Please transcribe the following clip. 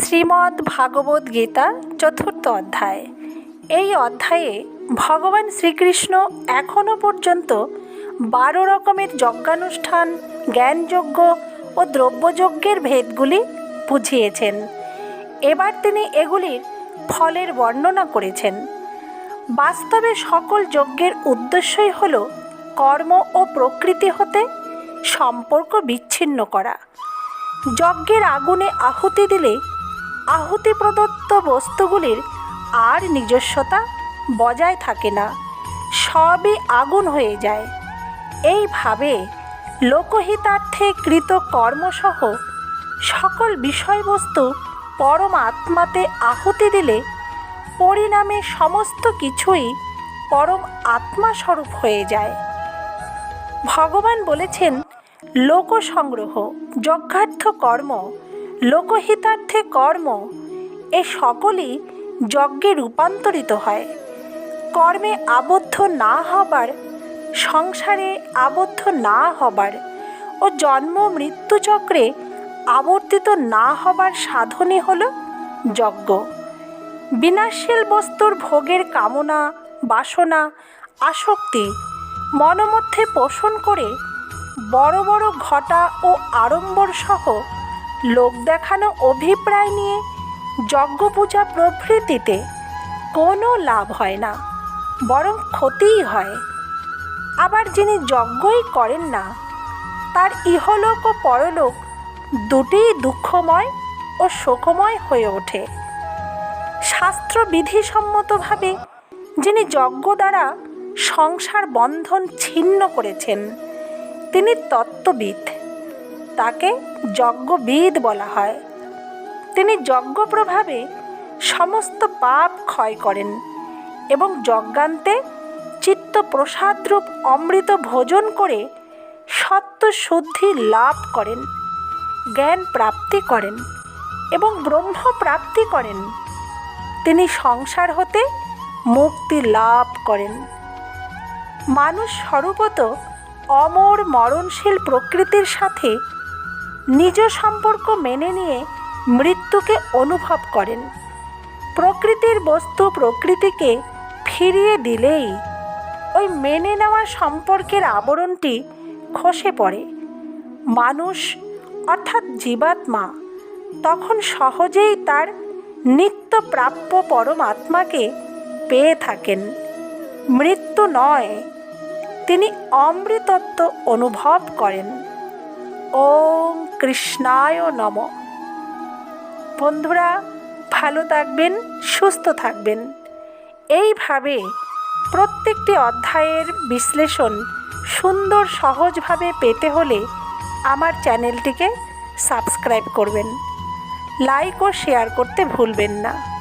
শ্রীমদ্ ভাগবত গীতা চতুর্থ অধ্যায়। এই অধ্যায়ে ভগবান শ্রীকৃষ্ণ এখনও পর্যন্ত বারো রকমের যজ্ঞানুষ্ঠান, জ্ঞানযজ্ঞ ও দ্রব্যযজ্ঞের ভেদগুলি বুঝিয়েছেন। এবার তিনি এগুলির ফলের বর্ণনা করেছেন। বাস্তবে সকল যজ্ঞের উদ্দেশ্যই হল কর্ম ও প্রকৃতি হতে সম্পর্ক বিচ্ছিন্ন করা। যজ্ঞের আগুনে আহুতি দিলে আহুতি প্রদত্ত বস্তুগুলির আর নিজস্বতা বজায় থাকে না। সবই আগুন হয়ে যায়। এইভাবে লোকহিতার্থে কৃত কর্মসহ সকল বিষয়বস্তু পরম আত্মাতে আহুতি দিলে পরিণামে সমস্ত কিছুই পরম আত্মাস্বরূপ হয়ে যায়। ভগবান বলেছেন লোক সংগ্রহ যজ্ঞার্থ কর্ম লোকহিতার্থে কর্ম, এ সকলই যজ্ঞে রূপান্তরিত হয়। কর্মে আবদ্ধ না হবার, সংসারে আবদ্ধ না হবার ও জন্ম মৃত্যু চক্রে আবর্তিত না হবার সাধনই হল যজ্ঞ। বিনাশীল বস্তুর ভোগের কামনা, বাসনা, আসক্তি মনমধ্যে পোষণ করে বড় বড় ঘটা ও আড়ম্বর সহ লোক দেখানো অভিপ্রায় নিয়ে যজ্ঞ পূজা প্রভৃতিতে কোনো লাভ হয় না, বরং ক্ষতিই হয়। আবার যিনি যজ্ঞই করেন না, তার ইহলোক ও পরলোক দুটিই দুঃখময় ও শোকময় হয়ে ওঠে। শাস্ত্র বিধিসম্মতভাবে যিনি যজ্ঞ দ্বারা সংসার বন্ধন ছিন্ন করেছেন, তিনি তত্ত্ববিদ। তাকে যজ্ঞবিদ বলা হয়। তিনি যজ্ঞ প্রভাবে সমস্ত পাপ ক্ষয় করেন এবং যজ্ঞান্তে চিত্ত প্রসাদরূপ অমৃত ভোজন করে সত্য শুদ্ধি লাভ করেন, জ্ঞান প্রাপ্তি করেন এবং ব্রহ্ম প্রাপ্তি করেন। তিনি সংসার হতে মুক্তি লাভ করেন। মানুষ স্বরূপত অমর মরণশীল প্রকৃতির সাথে নিজ সম্পর্ক মেনে নিয়ে মৃত্যুকে অনুভব করেন। প্রকৃতির বস্তু প্রকৃতিকে ফিরিয়ে দিলেই ওই মেনে নেওয়া সম্পর্কের আবরণটি খসে পড়ে। মানুষ অর্থাৎ জীবাত্মা তখন সহজেই তার নিত্য প্রাপ্য পরমাত্মাকে পেয়ে থাকেন। মৃত্যু নয়, তিনি অমৃতত্ব অনুভব করেন। ওম কৃষ্ণায় নম। বন্ধুরা, ভালো থাকবেন, সুস্থ থাকবেন। এইভাবে প্রত্যেকটি অধ্যায়ের বিশ্লেষণ সুন্দর, সহজভাবে পেতে হলে আমার চ্যানেলটিকে সাবস্ক্রাইব করবেন। লাইক ও শেয়ার করতে ভুলবেন না।